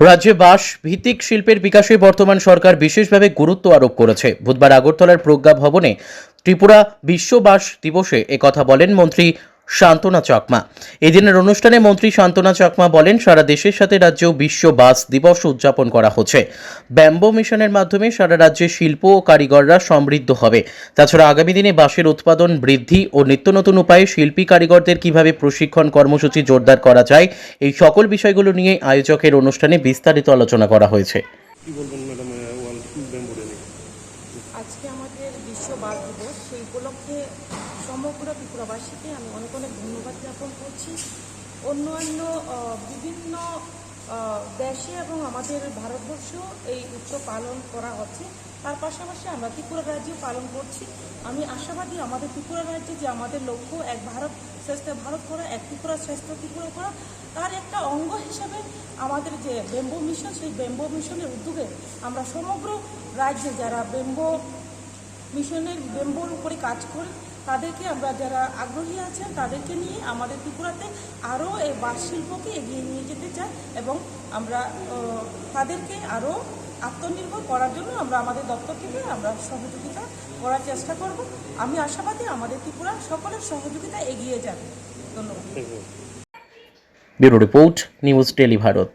রাজ্যে বাস ভিত্তিক শিল্পের বিকাশে বর্তমান সরকার বিশেষভাবে গুরুত্ব আরোপ করেছে। বুধবার আগরতলার প্রজ্ঞা ভবনে ত্রিপুরা বিশ্ব বাঁশ দিবসে একথা বলেন মন্ত্রী শান্তনা চাকমা। এদিনের অনুষ্ঠানে মন্ত্রী শান্তনা চাকমা বলেন, সারা দেশের সাথে রাজ্যেও বিশ্ব বাস দিবস উদযাপন করা হচ্ছে। ব্যাম্বো মিশনের মাধ্যমে সারা রাজ্যে শিল্প ও কারিগররা সমৃদ্ধ হবে। তাছাড়া আগামী দিনে বাঁশের উৎপাদন বৃদ্ধি ও নিত্য নতুন উপায়ে শিল্পী কারিগরদের কীভাবে প্রশিক্ষণ কর্মসূচি জোরদার করা যায়, এই সকল বিষয়গুলো নিয়ে আয়োজকের অনুষ্ঠানে বিস্তারিত আলোচনা করা হয়েছে। আজকে আমাদের বিশ্ব বাঘ দিবস, সেই উপলক্ষে সমগ্র ত্রিপুরাবাসীকে আমি অনেক অনেক ধন্যবাদ জ্ঞাপন করছি। অন্যান্য বিভিন্ন দেশে এবং আমাদের ভারতবর্ষেও এই উৎসব পালন করা হচ্ছে। তার পাশাপাশি আমরা ত্রিপুরা রাজ্যেও পালন করছি। আমি আশাবাদী আমাদের ত্রিপুরা রাজ্যে যে আমাদের লক্ষ্য এক ভারত শ্রেষ্ঠ ভারত করা, এক ত্রিপুরা শ্রেষ্ঠ ত্রিপুরা করা, তার একটা অঙ্গ হিসাবে আমাদের যে বেম্বো মিশন, সেই বেম্বো মিশনের উদ্যোগে আমরা সমগ্র রাজ্যে যারা বেম্বো মিশনের বেম্বোর উপরে কাজ করি তাদেরকে আমরা যারা আগ্রহী আছেন, তাদেরকে নিয়ে আমাদের ত্রিপুরাতে আরও এই বাস শিল্পকে এগিয়ে নিয়ে যেতে চাই এবং আমরা তাদেরকে আরও আত্মনির্ভর করার জন্য আমরা আমাদের দপ্তর থেকে আমরা সহযোগিতা করার চেষ্টা করব। আমি আশাবাদী আমাদের ত্রিপুরা সকলের সহযোগিতা এগিয়ে যাবে। ধন্যবাদ। Bureau report, news tele Bharat.